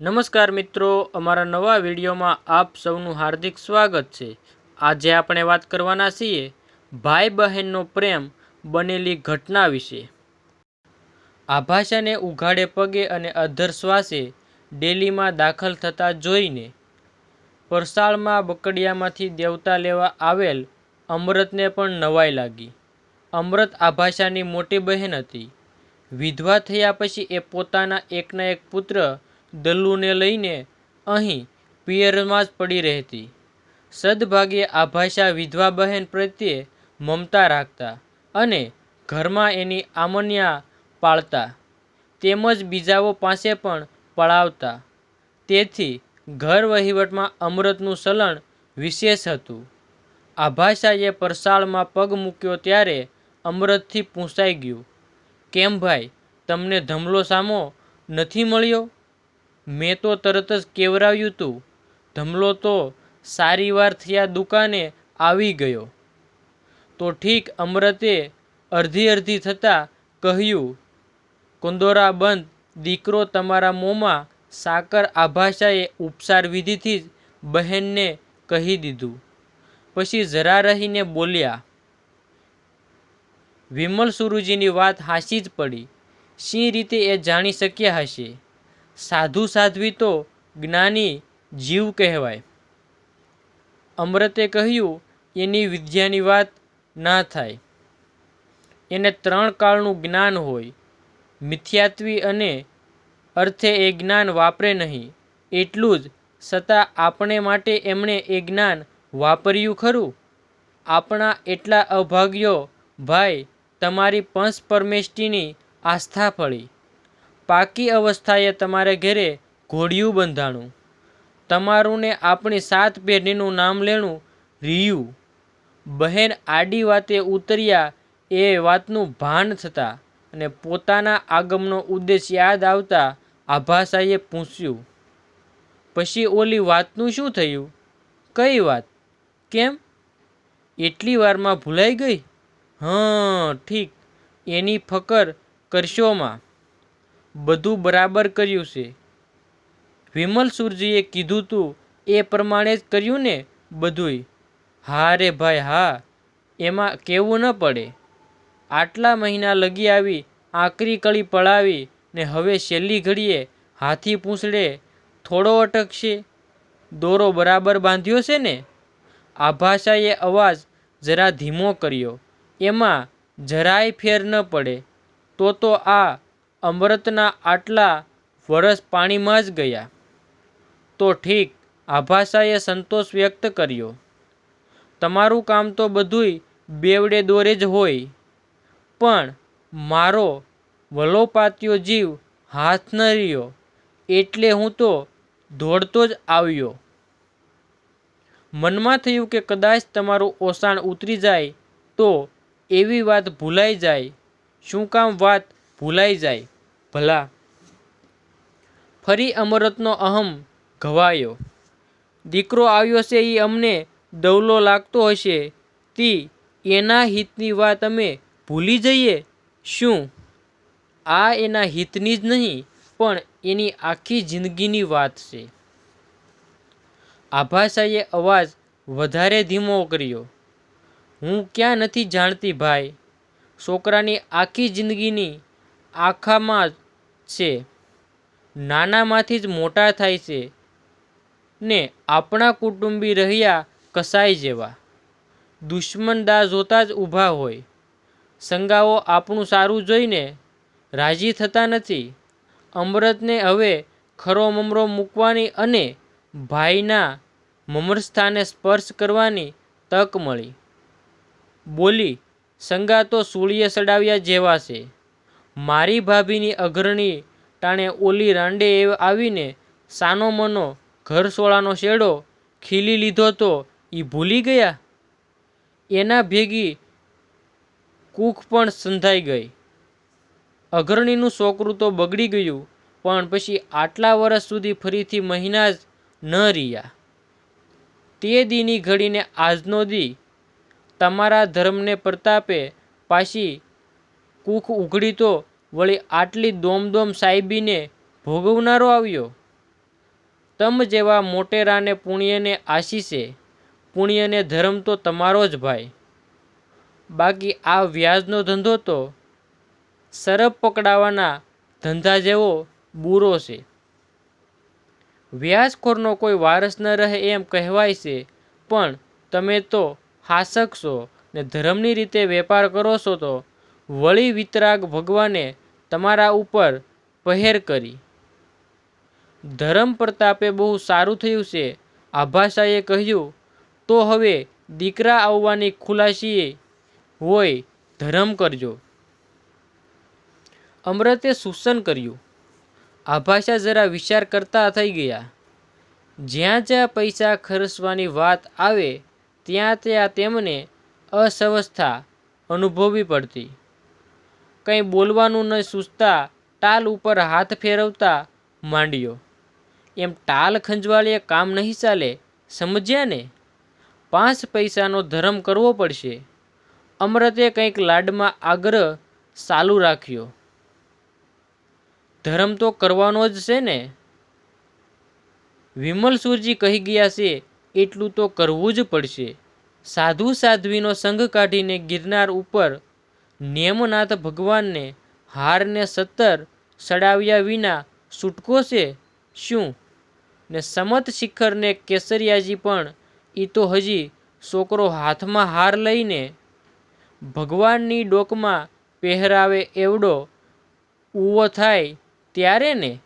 નમસ્કાર મિત્રો, અમારા નવા વિડીયોમાં આપ સૌનું હાર્દિક સ્વાગત છે. આજે આપણે વાત કરવાના છીએ ભાઈ બહેનનો પ્રેમ બનેલી ઘટના વિશે. આભાષાને ઉઘાડે પગે અને અધર શ્વાસે ડેલીમાં દાખલ થતા જોઈને પરસાળમાં બકડિયામાંથી દેવતા લેવા આવેલ અમૃતને પણ નવાઈ લાગી. અમૃત આભાષાની મોટી બહેન હતી. વિધવા થયા પછી એ પોતાના એકના એક પુત્ર દલ્લુને લઈને અહીં પિયરમાં જ પડી રહેતી. સદભાગ્યે આભાષા વિધવા બહેન પ્રત્યે મમતા રાખતા અને ઘરમાં એની આમન્યા પાળતા, તેમજ બીજાઓ પાસે પણ પળાવતા. તેથી ઘર વહીવટમાં અમૃતનું ચલણ વિશેષ હતું. આભાષાએ પરસાળમાં પગ મૂક્યો ત્યારે અમૃતથી પૂછાઈ ગયું. કેમ ભાઈ, તમને ધમલો સામો નથી મળ્યો? મેં તો તરત જ કેવરાવ્યું તું. ધમલો તો સારી વાર થયા દુકાને આવી ગયો. તો ઠીક અમૃતે અડધી અડધી થતાં કહ્યું, કંદોરા બંધ, દીકરો તમારા મોંમાં સાકર આભાષાએ ઉપસાર વિધિથી જ બહેનને કહી દીધું. પછી જરા રહીને બોલ્યા, વિમલ સુરુજીની વાત હાસી જ પડી. શી રીતે એ જાણી શક્યા હશે? સાધુ સાધ્વી તો જ્ઞાની જીવ કહેવાય. અમૃતે કહ્યું, એની વિદ્યાની વાત ના થાય. એને ત્રણ કાળનું જ્ઞાન હોય. મિથ્યાત્વી અને અર્થે એ જ્ઞાન વાપરે નહીં. એટલું જ છતાં આપણે માટે એમણે એ જ્ઞાન વાપર્યું ખરું? આપણા એટલા અભાગ્યો, ભાઈ, તમારી પંચ પરમેષ્ટિની આસ્થા ફળી. પાકી અવસ્થાએ તમારે ઘેરે ઘોડિયું બંધાણું. તમારું ને આપણી સાત પેઢીનું નામ લેણું રિયુ. બહેન આડી વાતે ઉતર્યા એ વાતનું ભાન થતાં અને પોતાના આગમનો ઉદ્દેશ યાદ આવતા આભાષાએ પૂછ્યું, પછી ઓલી વાતનું શું થયું? કઈ વાત? કેમ? એટલી વારમાં ભૂલાઈ ગઈ? હં, ઠીક. એની ફકર કરશોમાં બધું બરાબર કર્યું છે. વિમલ સુરજીએ કીધું તું, એ પ્રમાણે જ કર્યું ને બધુંય. હા રે ભાઈ, હા, એમાં કેવું ન પડે. આટલા મહિના લગી આવી, આકરી કળી પડાવી ને હવે છેલ્લી ઘડીએ હાથી પૂંછડે થોડો અટકશે. દોરો બરાબર બાંધ્યો છે ને? આભાષાએ અવાજ જરા ધીમો કર્યો. એમાં જરાય ફેર ન પડે. તો તો આ અમૃતના આટલા વરસ પાણીમાં જ ગયા. તો ઠીક આભાષાએ સંતોષ વ્યક્ત કર્યો. તમારું કામ તો બધુંય બેવડે દોરે જ હોય. પણ મારો વલોપાત્યો જીવ હાથ ન રહ્યો, એટલે હું તો દોડતો જ આવ્યો. મનમાં થયું કે કદાચ તમારું ઓસાણ ઉતરી જાય તો એવી વાત ભૂલાઈ જાય. શું કામ વાત ભૂલાઈ જાય? ભલા. ફરી અમરતનો અહમ ઘવાયો. દીકરો આવ્યો છે એ અમને દવલો લાગતો હશે. તી, એના હિતની વાત અમે ભૂલી જઈએ? શું? આ એના હિતની જ નહીં, પણ એની આખી જિંદગીની વાત છે. આભાષાએ અવાજ વધારે ધીમો કર્યો. હું ક્યાં નથી જાણતી ભાઈ? છોકરાની આખી જિંદગીની આખામાં છે. નાનામાંથી જ મોટા થાય છે. ને આપણા કુટુંબી રહ્યા કસાય જેવા. દુશ્મન દા જોતા જ ઊભા હોય. સંગાઓ આપણું સારું જોઈને રાજી થતા નથી. અમૃતને હવે ખરો મમરો મૂકવાની અને ભાઈના મમરસ્થાને સ્પર્શ કરવાની તક મળી. બોલી, સંગા તો સૂળીએ સડાવ્યા જેવા છે. મારી ભાભીની અઘરણી ટાણે ઓલી રાંડે આવીને સાનો મનો ઘરસોળાનો શેડો ખીલી લીધો તો એ ભૂલી ગયા? એના ભેગી કૂખ પણ સંધાઈ ગઈ. અઘરણીનું છોકરું તો બગડી ગયું, પણ પછી આટલા વર્ષ સુધી ફરીથી મહિના જ ન રહ્યા. તે દીની ઘડીને આજનો દી તમારા ધર્મને પ્રતાપે પાછી કૂખ ઉઘડી તો વળી આટલી દોમદોમ સાહેબીને ભોગવનારો આવ્યો. તમ જેવા મોટેરાને પુણ્યને આશીષે, પુણ્યને ધર્મ તો તમારો જ ભાઈ. બાકી આ વ્યાજનો ધંધો તો સરપ પકડાવાના ધંધા જેવો બુરો છે. વ્યાજખોરનો કોઈ વારસ ન રહે એમ કહેવાય છે, પણ તમે તો હાસક છો ને ધર્મની રીતે વેપાર કરો છો તો વળી વિતરાગ ભગવાને તમારા ઉપર પહેર કરી. ધરમ પ્રતાપે બહુ સારું થયું છે આભાષાએ કહ્યું, તો હવે દીકરા આવવાની ખુલાસીએ હોય ધરમ કરજો. અમૃતે સૂચન કર્યું. આભાષા જરા વિચાર કરતા થઈ ગયા. જ્યાં જ્યાં પૈસા ખર્ચવાની વાત આવે, ત્યાં ત્યાં તેમને અસ્વસ્થતા અનુભવવી પડતી. કંઈ બોલવાનું ન સૂચતા ટાલ ઉપર હાથ ફેરવતા માંડ્યો. એમ ટાલ ખંજવાળીએ કામ નહીં ચાલે, સમજ્યા ને? પાંચ પૈસાનો ધર્મ કરવો પડશે. અમૃતે કંઈક લાડમાં આગ્રહ ચાલુ રાખ્યો. ધર્મ તો કરવાનો જ છે ને? વિમલ સુરજી કહી ગયા છે, એટલું તો કરવું જ પડશે. સાધુ સાધ્વીનો સંઘ કાઢીને ગિરનાર ઉપર નેમનાથ ભગવાનને હારને સત્તર સડાવ્યા વિના છૂટકો છે? શું? ને સમત શિખરને કેસરિયાજી પણ એ તો હજી છોકરો હાથમાં હાર લઈને ભગવાનની ડોકમાં પહેરાવે એવડો ઉવો થાય ત્યારે ને?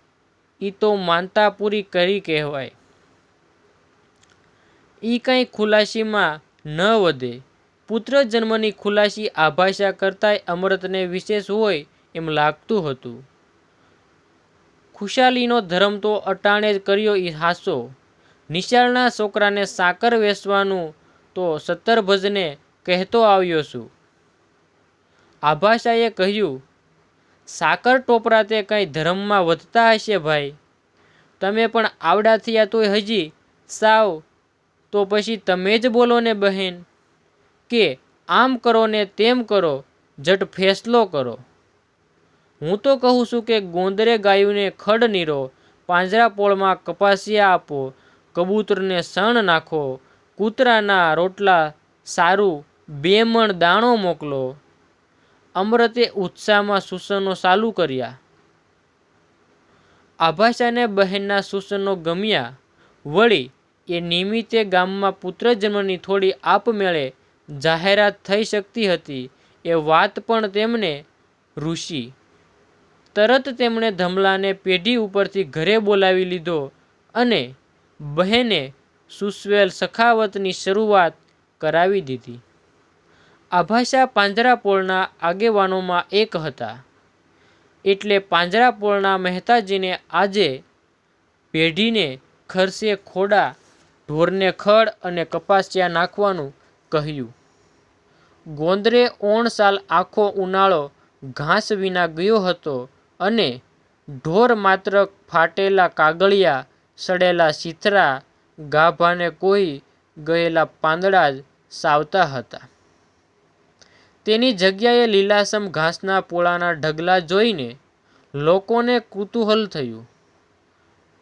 એ તો માનતા પૂરી કરી કહેવાય. એ કંઈ ખુલાસીમાં ન વધે. પુત્ર જન્મની ખુલાસી આભાષા કરતાંય અમૃતને વિશેષ હોય એમ લાગતું હતું. ખુશાલીનો ધર્મ તો અટાણે જ કર્યો એ હાસો નિશાળના છોકરાને સાકર વેચવાનું તો સત્તરભજને કહેતો આવ્યો છું. આભાષાએ કહ્યું, સાકર ટોપરા તે કંઈ ધર્મમાં વધતા હશે ભાઈ. તમે પણ આવડા થયા તોય હજી સાવ. તો પછી તમે જ બોલો ને બહેન. કે આમ કરો ને તેમ કરો, જટ ફેસલો કરો. હું તો કહું છું કે ગોંદરે ગાયુંને ખડ નીરો પાંજરાપોળમાં કપાસિયા આપો, કબૂતરને સણ નાખો, કૂતરાના રોટલા સારું બે મણ દાણો મોકલો. અમૃતે ઉત્સાહમાં સૂચનો ચાલુ કર્યા. આભાષાને બહેનના સૂચનો ગમ્યા. વળી એ નિમિત્તે ગામમાં પુત્ર જન્મની થોડી આપમેળે જાહેરાત થઈ શકતી હતી. એ વાત પણ તેમને ઋષિ. તરત તેમણે ધમલાને પેઢી ઉપરથી ઘરે બોલાવી લીધો અને બહેને સુસવેલ સખાવતની શરૂઆત કરાવી દીધી. આભાષા પાંજરાપોળના આગેવાનોમાં એક હતા. એટલે પાંજરાપોળના મહેતાજીને આજે પેઢીને ખર્ચે ખોડા, ઢોરને ખડ અને કપાસિયા નાખવાનું કહ્યું. ગોંદરે ઓણ સાલ આખો ઉનાળો ઘાસ વિના ગયો હતો અને ઢોર માત્ર ફાટેલા કાગળિયા, સડેલા શીથરા, ગાભાને કોઈ ગયેલા પાંદડા જ સાવતા હતા. તેની જગ્યાએ લીલાસમ ઘાસના પોળાના ઢગલા જોઈને લોકોને કુતૂહલ થયું.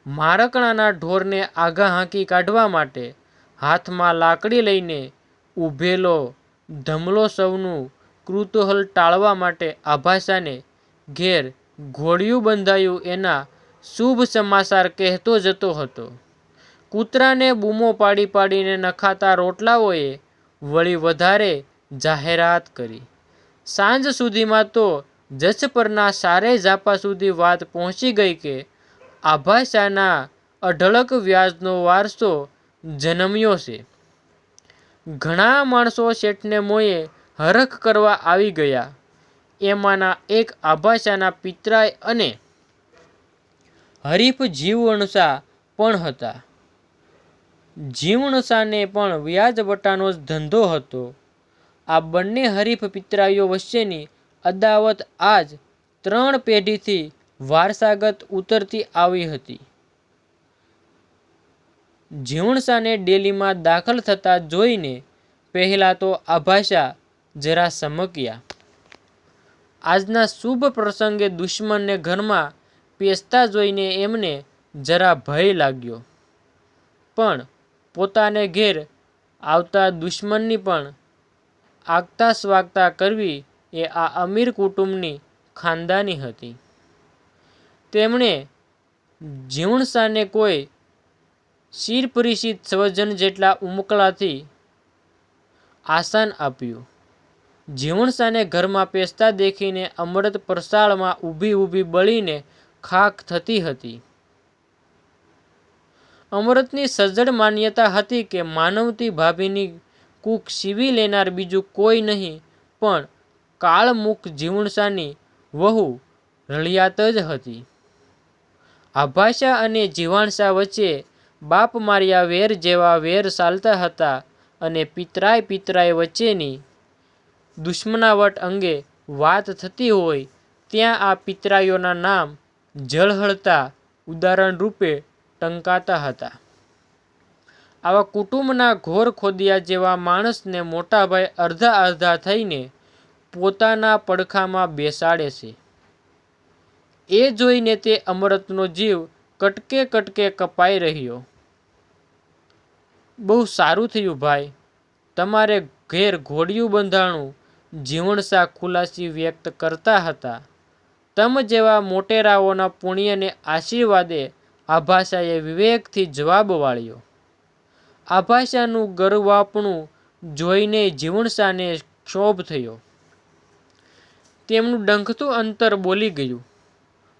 મારકણાના ઢોરને આઘા હાંકી કાઢવા માટે હાથમાં લાકડી લઈને ઊભેલો ધમલો સૌનું કૃતૂહલ ટાળવા માટે આભાસાને ઘેર ઘોડિયું બંધાયું એના શુભ સમાચાર કહેતો જતો હતો. કૂતરાને બૂમો પાડી પાડીને નખાતા રોટલાઓએ વળી વધારે જાહેરાત કરી. સાંજ સુધીમાં તો જસપરના સારે ઝાપા સુધી વાત પહોંચી ગઈ કે આભાસાના અઢળક વ્યાજનો વારસો જન્મ્યો છે. ઘણા માણસો શેઠને મોંએ હરખ કરવા આવી ગયા. એમાંના એક આભાસાના પિતરાય અને હરીફ જીવણસા પણ હતા. જીવણસાને પણ વ્યાજવટાનો જ ધંધો હતો. આ બંને હરીફ પિતરાઈઓ વચ્ચેની અદાવત આજ ત્રણ પેઢીથી વારસાગત ઉતરતી આવી હતી. જીવણસાને ડેલીમાં દાખલ થતા જોઈને પહેલાં તો આભાષા જરા સમક્યા. આજના શુભ પ્રસંગે દુશ્મનને ઘરમાં પેસતા જોઈને એમને જરા ભય લાગ્યો. પણ પોતાને ઘેર આવતા દુશ્મનની પણ આગતા સ્વાગતા કરવી એ આ અમીર કુટુંબની ખાનદાની હતી. તેમણે જીવણસાને કોઈ ચિરપરિચિત સ્વજન જેટલા ઉમકળાથી આસાન આપ્યું. જીવણસાને ઘરમાં પેસતા દેખીને અમૃત પરસાળમાં ઊભી ઊભી બળીને ખાખ થતી હતી. અમૃતની સજ્જડ માન્યતા હતી કે માનવતી ભાભીની કૂક સીવી લેનાર બીજું કોઈ નહીં, પણ કાળમુખ જીવણસાની વહુ રળિયાત જ હતી. આભાષા અને જીવાણસા વચ્ચે બાપ માર્યા વેર જેવા વેર ચાલતા હતા અને પિતરાય પિતરાય વચ્ચેની દુશ્મનાવટ અંગે વાત થતી હોય ત્યાં આ પિતરાઈઓના નામ ઝળહળતા ઉદાહરણરૂપે ટંકાતા હતા. આવા કુટુંબના ઘોર ખોદિયા જેવા માણસને મોટાભાઈ અડધા અડધા થઈને પોતાના પડખામાં બેસાડે છે. એ જોઈને તે અમૃતનો જીવ કટકે કટકે કપાઈ રહ્યો. બહુ સારું થયું ભાઈ. તમારે ઘેર ઘોડિયું બંધાણું જીવણસા ખુલાસી વ્યક્ત કરતા હતા. તમ જેવા મોટેરાઓના પુણ્યને આશીર્વાદે આભાષાએ વિવેકથી જવાબ વાળ્યો. આભાષાનું ગર્વાપણું જોઈને જીવણસાને ક્ષોભ થયો. તેમનું ડંખતું અંતર બોલી ગયું.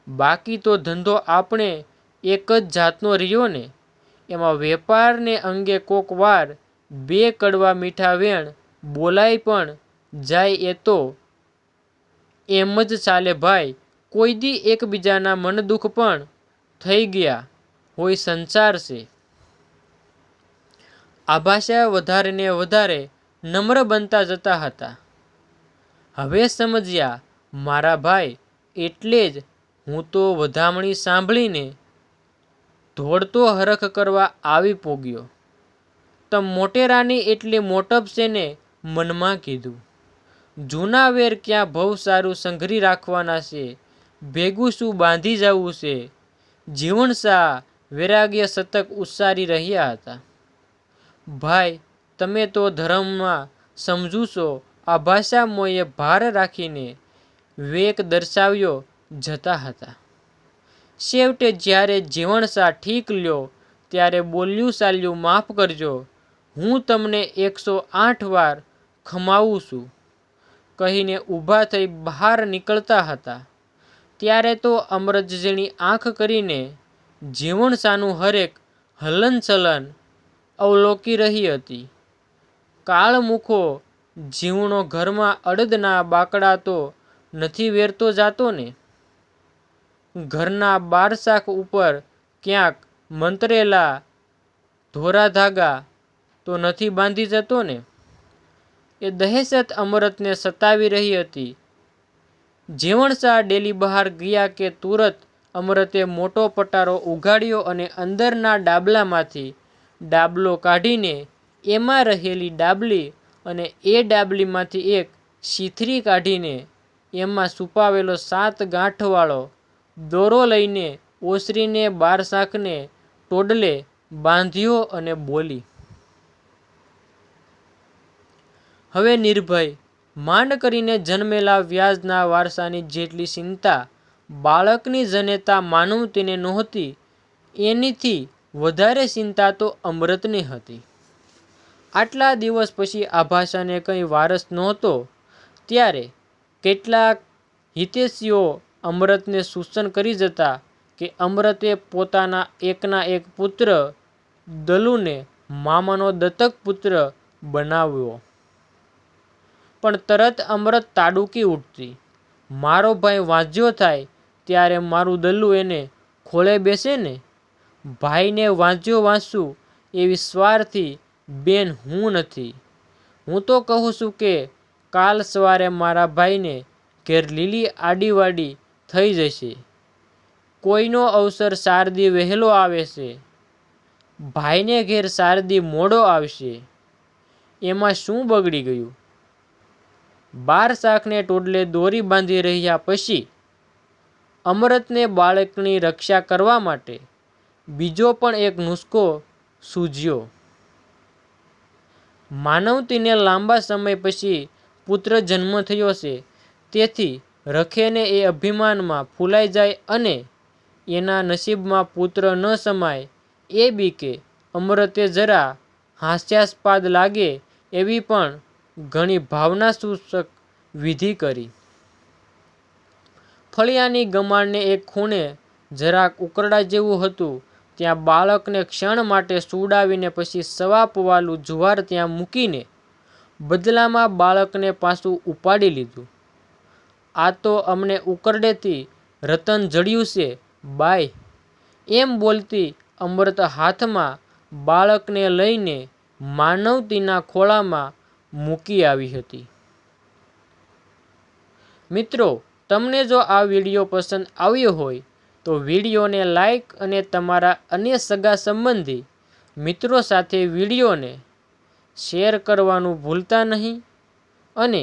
બાકી તો ધંધો આપણે એક જ જાતનો રહ્યો ને? એમાં વેપારને અંગે કોક વાર બે કડવા મીઠા વેણ, બોલાય પણ જાય એ તો. એમ જ ચાલે ભાઈ, કોઈ દી એકબીજાના મન દુઃખ પણ થઈ ગયા હોય સંસાર છે આભાષા વધારે ને વધારે નમ્ર બનતા જતા હતા. હવે સમજ્યા, મારા ભાઈ, એટલે જ હું તો વધામણી સાંભળીને ધોળતો હરખ કરવા આવી પોગ્યો. તમ મોટેરાની એટલી મોટપ ને મનમાં કીધું. જૂના વેર ક્યાં ભવ સારું સંઘરી રાખવાના છે. ભેગું શું બાંધી જવું છે. જીવણસા વૈરાગ્ય શતક ઉચ્ચારી રહ્યા હતા. ભાઈ, તમે તો ધર્મમાં સમજુ છો. આ ભાષા મોએ ભાર રાખીને વેક દર્શાવ્યો જતા હતા. છેવટે જ્યારે જીવણસા ઠીક લ્યો, ત્યારે બોલ્યું ચાલ્યું, માફ કરજો. હું તમને એકસો આઠ વાર ખમાવું છું. કહીને ઊભા થઈ બહાર નીકળતા હતા. ત્યારે તો અમરજજીની આંખ કરીને જીવણસાનું હરેક હલનચલન અવલોકી રહી હતી. કાળમુખો જીવણો ઘરમાં અડદના બાકડા તો નથી વેરતો જાતો ને ઘરના બારશાખ ઉપર ક્યાંક મંતરેલા ધોરા ધાગા તો નથી બાંધી જતો ને? એ દહેશત અમરતને સતાવી રહી હતી. જીવણસા ડેલી બહાર ગયા કે તુરત અમરતે મોટો પટારો ઉઘાડ્યો અને અંદરના ડાબલામાંથી ડાબલો કાઢીને એમાં રહેલી ડાબલી અને એ ડાબલીમાંથી એક શીથરી કાઢીને એમાં છુપાવેલો સાત ગાંઠવાળો દોરો લઈને ઓસરીને બારશાખને ટોડલે, બાંધ્યો અને બોલી, હવે નિર્ભય, માંડ કરીને જન્મેલા વ્યાજના વારસાની જેટલી ચિંતા બાળકની જનેતા માનવતીને નહોતી, એનીથી વધારે ચિંતા તો અમૃતની હતી. આટલા દિવસ પછી આભાષાને કંઈ વારસ નહોતો, ત્યારે કેટલાક હિતેશીઓ અમૃતને સૂચન કરી જતા કે અમૃતે પોતાના એકના એક પુત્ર દલુને મામાનો દત્તક પુત્ર બનાવ્યો. પણ તરત અમૃત તાડુકી ઉઠતી. મારો ભાઈ વાંજ્યો થાય ત્યારે મારું દલ્લુ એને ખોળે બેસે ને? ભાઈને વાંચ્યો વાંચું એવી સ્વાર્થી બેન હું નથી. હું તો કહું છું કે કાલ સવારે મારા ભાઈને ઘેર લીલી આડીવાડી થઈ જશે. કોઈનો અવસર શારદી વહેલો આવે છે. ભાઈને ઘેર શારદી મોડો આવશે. એમાં શું બગડી ગયું? બાર શાખને ટોડલે દોરી બાંધી રહ્યા પછી અમૃતને બાળકની રક્ષા કરવા માટે બીજો પણ એક નુસ્ખો સૂજ્યો. માનવતીને લાંબા સમય પછી પુત્ર જન્મ થયો છે. તેથી રખેને એ અભિમાનમાં ફૂલાઈ જાય અને એના નસીબમાં પુત્ર ન સમાય, એ બીકે અમૃતે જરા હાસ્યાસ્પાદ લાગે એવી પણ ઘણી ભાવનાસૂચક વિધિ કરી. ફળિયાની ગમાણને એક ખૂણે જરાક ઉકરડા જેવું હતું, ત્યાં બાળકને ક્ષણ માટે સુડાવીને પછી સવા પવાલું જુવાર ત્યાં મૂકીને બદલામાં બાળકને પાછું ઉપાડી લીધું. આ તો અમને ઉકરડેથી રતન જડ્યું છે, બાય. એમ બોલતી અમૃત હાથમાં બાળકને લઈને માનવતીના ખોળામાં મૂકી આવી હતી. મિત્રો, તમને જો આ વીડિયો પસંદ આવ્યો હોય, તો વિડીયોને લાઈક અને તમારા અન્ય સગા સંબંધી મિત્રો સાથે વિડીયોને શેર કરવાનું ભૂલતા નહીં અને